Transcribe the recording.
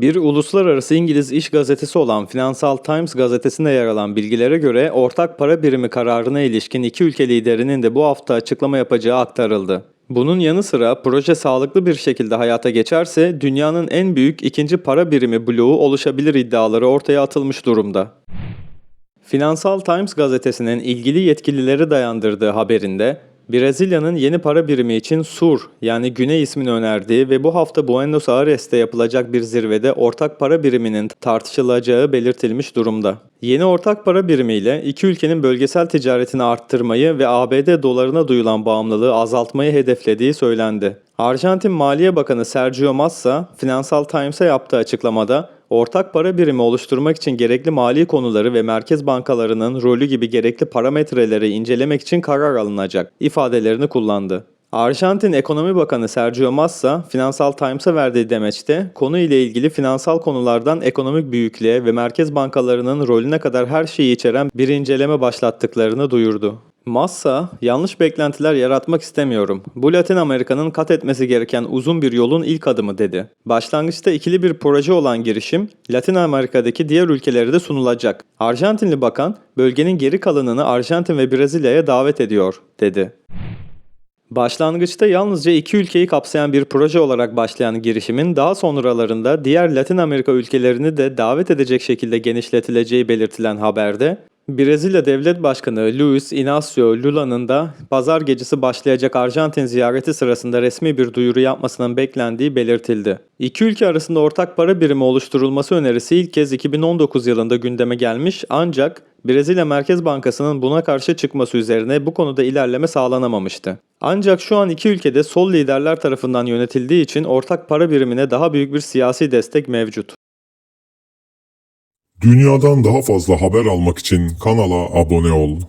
Bir uluslararası İngiliz iş gazetesi olan Financial Times gazetesinde yer alan bilgilere göre ortak para birimi kararına ilişkin iki ülke liderinin de bu hafta açıklama yapacağı aktarıldı. Bunun yanı sıra proje sağlıklı bir şekilde hayata geçerse dünyanın en büyük ikinci para birimi bloğu oluşabilir iddiaları ortaya atılmış durumda. Financial Times gazetesinin ilgili yetkilileri dayandırdığı haberinde Brezilya'nın yeni para birimi için SUR yani Güney ismini önerdiği ve bu hafta Buenos Aires'te yapılacak bir zirvede ortak para biriminin tartışılacağı belirtilmiş durumda. Yeni ortak para birimiyle iki ülkenin bölgesel ticaretini arttırmayı ve ABD dolarına duyulan bağımlılığı azaltmayı hedeflediği söylendi. Arjantin Maliye Bakanı Sergio Massa, Financial Times'a yaptığı açıklamada ortak para birimi oluşturmak için gerekli mali konuları ve merkez bankalarının rolü gibi gerekli parametreleri incelemek için karar alınacak ifadelerini kullandı. Arjantin Ekonomi Bakanı Sergio Massa, Financial Times'a verdiği demeçte konu ile ilgili finansal konulardan ekonomik büyüklüğe ve merkez bankalarının rolüne kadar her şeyi içeren bir inceleme başlattıklarını duyurdu. Massa, yanlış beklentiler yaratmak istemiyorum. Bu Latin Amerika'nın kat etmesi gereken uzun bir yolun ilk adımı dedi. Başlangıçta ikili bir proje olan girişim, Latin Amerika'daki diğer ülkelere de sunulacak. Arjantinli bakan, bölgenin geri kalanını Arjantin ve Brezilya'ya davet ediyor, dedi. Başlangıçta yalnızca iki ülkeyi kapsayan bir proje olarak başlayan girişimin daha sonralarında diğer Latin Amerika ülkelerini de davet edecek şekilde genişletileceği belirtilen haberde, Brezilya Devlet Başkanı Luiz Inácio Lula'nın da pazar gecesi başlayacak Arjantin ziyareti sırasında resmi bir duyuru yapmasının beklendiği belirtildi. İki ülke arasında ortak para birimi oluşturulması önerisi ilk kez 2019 yılında gündeme gelmiş ancak Brezilya Merkez Bankası'nın buna karşı çıkması üzerine bu konuda ilerleme sağlanamamıştı. Ancak şu an iki ülkede sol liderler tarafından yönetildiği için ortak para birimine daha büyük bir siyasi destek mevcut. Dünyadan daha fazla haber almak için kanala abone ol.